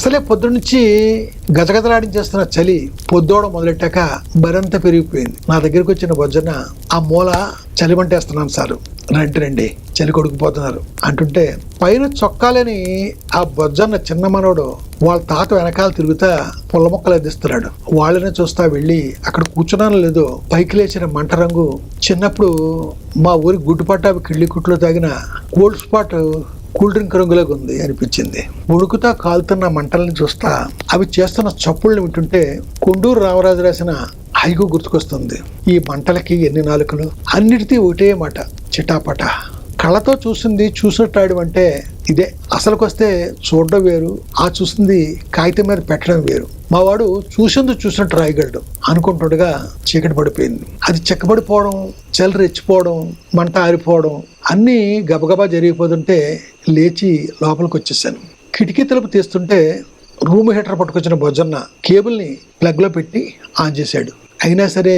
అసలే పొద్దున్నుంచి గజగజలాడించేస్తున్న చలి పొద్దోడ మొదలెట్టాక మరింత పెరిగిపోయింది. నా దగ్గరికి వచ్చిన బొజ్జన ఆ మూల చలి మంటేస్తున్నాను సారు. రండి రండి. చలి కొడుకుపోతున్నారు అంటుంటే పైన చొక్కాలని ఆ బొజ్జన్న చిన్న మనవడు వాళ్ళ తాత వెనకాల తిరుగుతా పుల్ల మొక్కలు అందిస్తున్నాడు. వాళ్ళని చూస్తా వెళ్ళి అక్కడ కూర్చున్నాను లేదో పైకి లేచిన మంట రంగు చిన్నప్పుడు మా ఊరి గుడ్డు పట్టావి కిళ్ళి కుట్లో తాగిన కోల్డ్ స్పాట్ కూల్ డ్రింక్ రంగులోకి ఉంది అనిపించింది. ఉడుకుతా కాలుతున్న మంటల్ని చూస్తా అవి చేస్తున్న చప్పుళ్ళని వింటుంటే కొండూరు రామరాజు రాసిన హైకు గుర్తుకొస్తుంది. ఈ మంటలకి ఎన్ని నాలుకలు? అన్నిటికీ ఒకటే మాట చిటాపట. కళ్ళతో చూసింది చూసినట్టాడు అంటే ఇదే. అసలుకొస్తే చూడడం వేరు ఆ చూసింది కాగితం మీద పెట్టడం వేరు. మా వాడు చూసింది చూసినట్టు రాయగలడు. అనుకుంటుండగా చీకటి పడిపోయింది. అది చెక్కబడిపోవడం చెల్ రెచ్చిపోవడం మంట ఆరిపోవడం అన్నీ గబగబా జరిగిపోతుంటే లేచి లోపలికి వచ్చేసాను కిటికీ తలుపు తీస్తుంటే రూమ్ హీటర్ పట్టుకొచ్చిన బొజ్జన్న కేబుల్ని ప్లగ్లో పెట్టి ఆన్ చేశాడు. అయినా సరే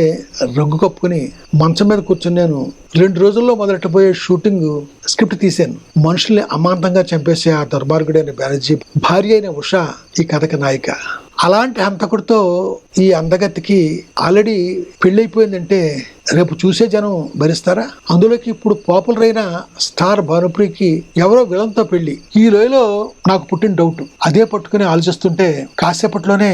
రంగు కప్పుకుని మంచం మీద కూర్చుని నేను రెండు రోజుల్లో మొదలెట్టబోయే షూటింగ్ స్క్రిప్ట్ తీశాను. మనుషుల్ని అమాంతంగా చంపేసే ఆ దుర్మార్గుడైన బెనర్జీ భార్య అయిన ఉష ఈ కథకి నాయిక. అలాంటి హంతకుడితో ఈ అందగతికి ఆల్రెడీ పెళ్ళైపోయిందంటే రేపు చూసే జనం భరిస్తారా? అందులోకి ఇప్పుడు పాపులర్ అయిన స్టార్ భానుప్రికి ఎవరో విలంతో పెళ్ళి ఈ లోయలో నాకు పుట్టిన డౌట్ అదే పట్టుకుని ఆలోచిస్తుంటే కాసేపట్లోనే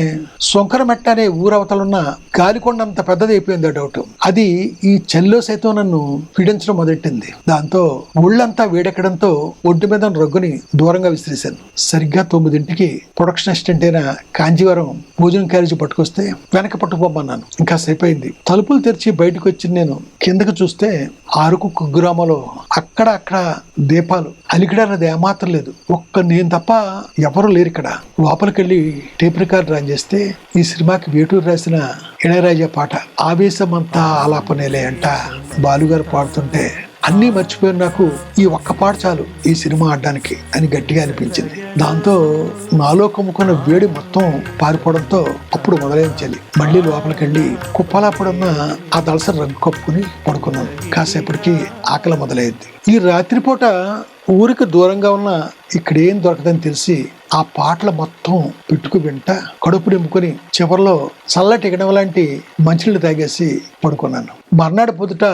సొంకరమెట్ట అనే ఊరవతలున్న గాలికొండ బ్రహ్మాండంత పెద్దది అయిపోయింది ఆ డౌట్. అది ఈ చలిలో సైతం నన్ను పీడించడం మొదలెట్టింది. దాంతో ఒళ్ళంతా వేడెక్కడంతో ఒడ్డు మీద రగ్గుని దూరంగా విసిరేశాను. సరిగ్గా తొమ్మిదింటికి ప్రొడక్షన్ అసిస్టెంట్ అయిన కాంజీవరం భోజనం క్యారేజీ పట్టుకొస్తే వెనక పట్టుకోమన్నాను ఇంకా సరిపోయింది. తలుపులు తెరిచి బయటకు వచ్చి నేను. కిందకు చూస్తే అరకు కుగ్రామంలో అక్కడ అక్కడ దీపాలు. అలికిడన్నది ఏమాత్రం లేదు. ఒక్క నేను తప్ప ఎవరు లేరు ఇక్కడ. లోపలికి వెళ్ళి టేప్ రికార్డ్ రన్ చేస్తే ఈ సినిమాకి వేటూరు రాసిన ఇళయరాజా పాట ఆవేశమంతా ఆలాపనేలే అంట. బాలుగారు పాడుతుంటే అన్నీ మర్చిపోయిన నాకు ఈ ఒక్క పాట చాలు ఈ సినిమా ఆడడానికి అని గట్టిగా అనిపించింది. దాంతో నాలో కమ్ముకున్న వేడి మొత్తం పారిపోవడంతో అప్పుడు మొదలైన చలి మళ్ళీ లోపలికి వెళ్ళి కుప్పలాపడున్న ఆ దళసరి రంగు కప్పుకుని పడుకున్నాను. కాసేపటికి ఆకలి మొదలైంది. ఈ రాత్రిపూట ఊరికి దూరంగా ఉన్న ఇక్కడేం దొరకదని తెలిసి ఆ పాటలు మొత్తం పెట్టుకు వింట కడుపు నింపుకొని చివరిలో చల్లటి ఇగడం లాంటి మంచినీళ్ళు తాగేసి పడుకున్నాను. మర్నాడు పొద్దుట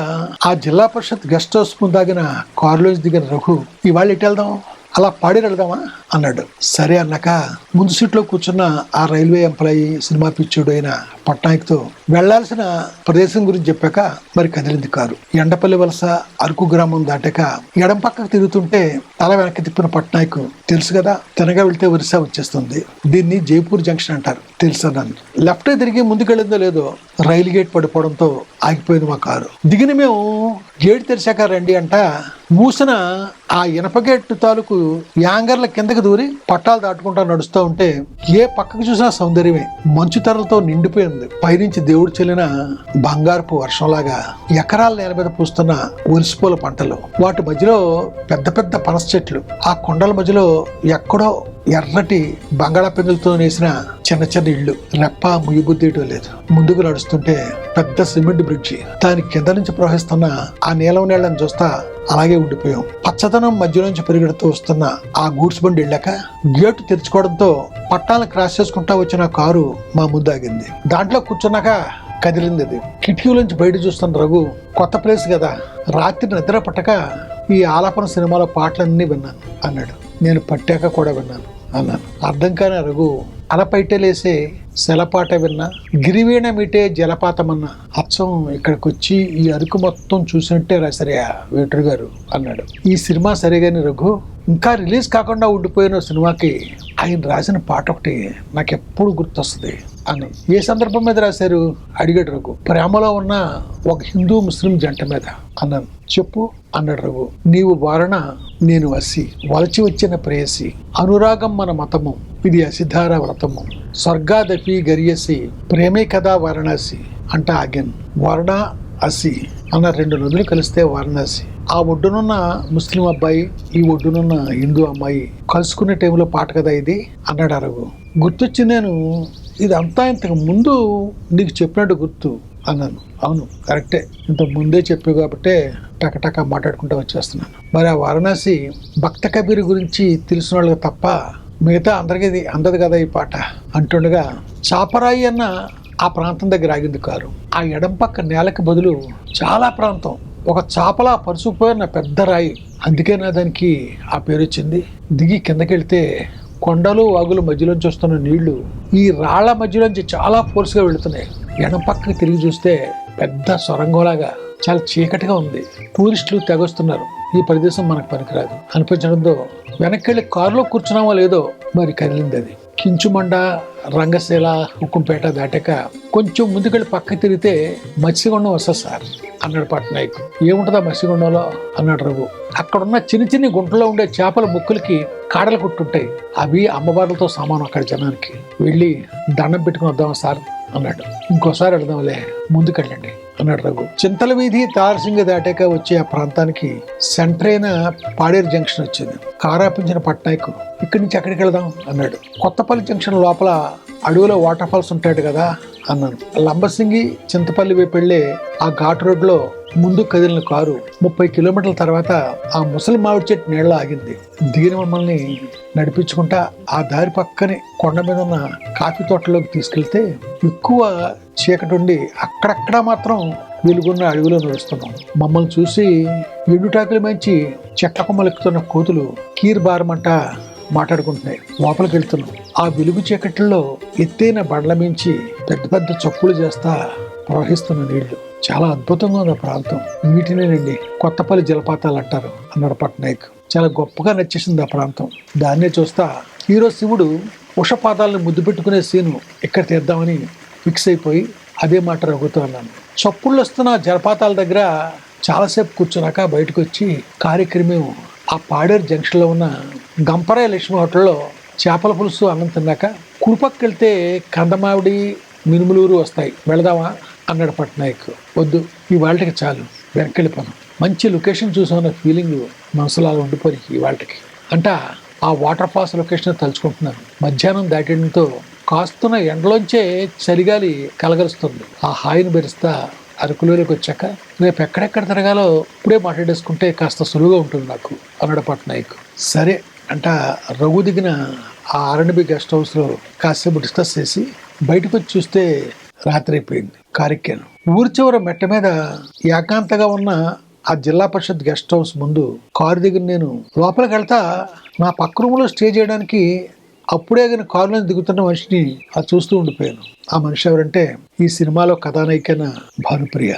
ఆ జిల్లా పరిషత్ గెస్ట్ హౌస్ ముందు తాగిన కారులోంచి దిగిన రఘు ఇవాళ ఇటు వెళ్దాం? అలా పాడి వెళ్దామా? అన్నాడు. సరే అన్నాక ముందు సీట్లో కూర్చున్న ఆ రైల్వే ఎంప్లాయీ సినిమా పిచ్చుడు అయిన పట్నాయక్తో వెళ్ళాల్సిన ప్రదేశం గురించి చెప్పాక మరి కదిలింది కారు. ఎండపల్లి వలస అరకు గ్రామం దాటాక ఎడం పక్కకు తిరుగుతుంటే తల వెనక్కి తిప్పిన పట్నాయక్ తెలుసు కదా తినగా వెళ్తే ఒరిస్సా వచ్చేస్తుంది. దీన్ని జైపూర్ జంక్షన్ అంటారు. తెలుసా నన్ను? లెఫ్ట్ తిరిగి ముందుకెళ్ళిందో లేదో రైలు గేట్ పడిపోవడంతో ఆగిపోయింది మా కారు. దిగిన మేము గేట్ తెరిచాక రండి అంట మూసిన ఆ ఇనపగేట్టు తాలూకు యాంగర్ల కిందకి దూరి పట్టాలు దాటుకుంటా నడుస్తూ ఉంటే ఏ పక్కకు చూసినా సౌందర్యమే. మంచు తెరలతో నిండిపోయింది. పైనుంచి దేవుడు చెల్లిన బంగారపు వర్షంలాగా ఎకరాల నేల మీద పూస్తున్న ఒలిసిపూల పంటలు. వాటి మధ్యలో పెద్ద పెద్ద పనస చెట్లు. ఆ కొండల మధ్యలో ఎక్కడో ఎర్రటి బంగాళా పిందులతో నేసిన చిన్న చిన్న ఇళ్ళు. రెప్ప ముయ్యబుద్ధేయటం లేదు. ముందుకు నడుస్తుంటే పెద్ద సిమెంట్ బ్రిడ్జి. దాని కింద నుంచి ప్రవహిస్తున్న ఆ నీలం నీళ్ళని చూస్తా అలాగే ఉండిపోయాం. పచ్చదనం మధ్యలోంచి పరిగెడుతూ వస్తున్న ఆ గూడ్స్ బండి వెళ్ళాక గేటు తెరుచుకోవడంతో పట్టాలను క్రాస్ చేసుకుంటా వచ్చిన కారు మా ముందు ఆగింది. దాంట్లో కూర్చున్నాక కదిలింది అది. కిటికీలోంచి బయట చూస్తున్న రఘు కొత్త ప్లేస్ కదా రాత్రి నిద్ర పట్టక ఈ ఆలాపన సినిమాలో పాటలన్నీ విన్నాను అన్నాడు. నేను పట్టాక కూడా విన్నాను. అన్నాను అర్థం కాని రఘు అలపైటలేసే శలపాట విన్నా. గిరివీణ మీటే జలపాతమన్న. అచ్చం ఇక్కడికి వచ్చి ఈ అరకు మొత్తం చూసినట్టే రాసరియా వేటర్ గారు అన్నాడు. ఈ సినిమా సరిగాని రఘు. ఇంకా రిలీజ్ కాకుండా ఉండిపోయిన సినిమాకి ఆయన రాసిన పాట ఒకటి నాకు ఎప్పుడు గుర్తొస్తుంది. అని ఏ సందర్భం మీద రాశారు? అడిగాడు రఘు. ప్రేమలో ఉన్న ఒక హిందూ ముస్లిం జంట మీద. అన్నాను. చెప్పు అన్నాడు రఘు. నీవు వారణ నేను అసి వలచి వచ్చిన ప్రేయసి అనురాగం మన మతము ఇది అసిధార వ్రతము. స్వర్గాదపి గరియసి ప్రేమే కదా వారణాసి అంట ఆగాను వారణ అసి అన్న రెండు నదులు కలిస్తే వారణాసి. ఆ ఒడ్డునున్న ముస్లిం అబ్బాయి ఈ ఒడ్డునున్న హిందూ అమ్మాయి కలుసుకునే టైంలో పాట కదా ఇది? అన్నాడు అరగు గుర్తొచ్చి నేను ఇదంతా ఇంతకు ముందు నీకు చెప్పినట్టు గుర్తు అన్నాను. అవును కరెక్టే. ఇంత ముందే చెప్పావు కాబట్టే టకటక మాట్లాడుకుంటూ వచ్చేస్తున్నాను. మరి ఆ వారణాసి భక్త కబీర్ గురించి తెలిసిన వాళ్ళకి తప్ప మిగతా అందరికీ అందదు కదా ఈ పాట. అంటుండగా చాపరాయి అన్న ఆ ప్రాంతం దగ్గర ఆగింది కారు. ఆ ఎడం పక్క నేలకి బదులు చాలా ప్రాంతం. ఒక చాపలా పరుచుకుపోయిన పెద్ద రాయి. అందుకే నా దానికి ఆ పేరు వచ్చింది దిగి కిందకెళ్తే కొండలు వాగుల మధ్యలోంచి వస్తున్న నీళ్ళు ఈ రాళ్ళ మధ్యలోంచి చాలా ఫోర్స్గా వెళుతున్నాయి. ఎడం పక్కకి తిరిగి చూస్తే పెద్ద సొరంగంలాగా చాలా చీకటిగా ఉంది. టూరిస్టులు తెగొస్తున్నారు. ఈ ప్రదేశం మనకు పనికిరాదు. అనిపించడంతో వెనక్కి వెళ్ళి కారులో కూర్చున్నామో లేదో మరి కదిలింది అది. కించుమండ రంగశీల హుక్కుంపేట దాటాక కొంచెం ముందుకెళ్ళి పక్క తిరిగితే మత్స్యగొండం వస్తుంది సార్ అన్నాడు పట్నాయక్ ఏముంటుందా మత్స్యగొండంలో? అన్నాడు రఘు. అక్కడున్న చిన్న చిన్న గుంటలో ఉండే చేపల ముక్కులకి కాడలు కొట్టుంటాయి. అవి అమ్మవార్లతో సమానం అక్కడ జనానికి. వెళ్ళి దండం పెట్టుకుని వద్దామా సార్? అన్నాడు. ఇంకోసారి వెళదాంలే ముందుకెళ్ళండి. అన్నాడు రఘు చింతల వీధి తారసింగ దాటాక వచ్చే ఆ ప్రాంతానికి సెంటర్ అయిన పాడేరు జంక్షన్ వచ్చింది. కారాపించిన పట్నాయకు ఇక్కడి నుంచి అక్కడికి వెళదాం? అన్నాడు. కొత్తపల్లి జంక్షన్ లోపల అడవిలో వాటర్ ఫాల్స్ ఉంటాడు కదా అన్నాను. లంబసింగి చింతపల్లి వైపు వెళ్ళే ఆ ఘాట్ రోడ్లో ముందు కదిలిన కారు ముప్పై కిలోమీటర్ల తర్వాత ఆ ముసలి మామిడి చెట్టు నీళ్ళ ఆగింది. దిగిన మమ్మల్ని నడిపించుకుంటా ఆ దారి పక్కనే కొండ మీద ఉన్న కాఫీ తోటలోకి తీసుకెళ్తే ఎక్కువ చీకటి ఉండి అక్కడక్కడ మాత్రం వెలుగున్న అడవిలో నడుస్తున్నాం మమ్మల్ని చూసి ఎండుటాకులు మంచి చెట్ల కొమ్మలెక్కుతున్న కోతులు కీర్ బారమంట మాట్లాడుకుంటున్నాయి. లోపలికి వెళ్తున్నాం. ఆ వెలుగు చీకటిలో ఎత్తైన బండ్ల మించి పెద్ద పెద్ద చప్పులు చేస్తా ప్రవహిస్తున్న నీళ్ళు. చాలా అద్భుతంగా ఉంది ప్రాంతం. వీటినేనండి కొత్తపల్లి జలపాతాలు అంటారు అన్నాడు పట్నాయక్. చాలా గొప్పగా నచ్చేసింది ఆ ప్రాంతం. దాన్నే చూస్తా హీరో శివుడు ఉషపాదాలను ముద్దు పెట్టుకునే సీను ఇక్కడ తీద్దామని ఫిక్స్ అయిపోయి అదే మాట రఘుతూ అన్నాను. చప్పుళ్ళు వస్తున్న జలపాతాల దగ్గర చాలాసేపు కూర్చున్నాక బయటకు వచ్చి కార్యక్రమం ఆ పాడేరు జంక్షన్లో ఉన్న గంపరాయ లక్ష్మి హోటల్లో చేపల పులుసు అన్నం తిన్నాక కుడిపక్క వెళ్తే కందమావిడి మినుములూరు వస్తాయి. వెళదామా? అన్నాడు పట్నాయక్. వద్దు ఇవాళకి చాలు. వెనక్కి వెళ్ళిపోను మంచి లొకేషన్ చూసామన్న ఫీలింగ్ మనసులో ఉండిపోయి ఇవాళకి అంట ఆ వాటర్ ఫాల్స్ లొకేషన్ తలుచుకుంటున్నాను. మధ్యాహ్నం దాటడంతో కాస్తున్న ఎండలోంచే చలిగాలి కలగలుస్తుంది ఆ హాయిని భరిస్తా అరకులోకి వచ్చాక రేపు ఎక్కడెక్కడ తిరగాలో ఇప్పుడే మాట్లాడేసుకుంటే కాస్త సులువుగా ఉంటుంది నాకు అన్నాడు పట్నాయక్. సరే అంట రఘు దిగిన ఆ ఆర్ఎండ్బి గెస్ట్ హౌస్లో కాసేపు డిస్కస్ చేసి బయటకు వచ్చి చూస్తే రాత్రి అయిపోయింది కారెక్కాను. ఊరి చివర మెట్ట మీద ఏకాంతగా ఉన్న ఆ జిల్లా పరిషత్ గెస్ట్ హౌస్ ముందు కారు దగ్గర నేను లోపలికి వెళ్తా నా పక్క రూమ్లో స్టే చేయడానికి అప్పుడే కానీ కారులో దిగుతున్న మనిషిని అది చూస్తూ ఉండిపోయాను. ఆ మనిషి ఎవరంటే ఈ సినిమాలో కథానాయికైన భానుప్రియ.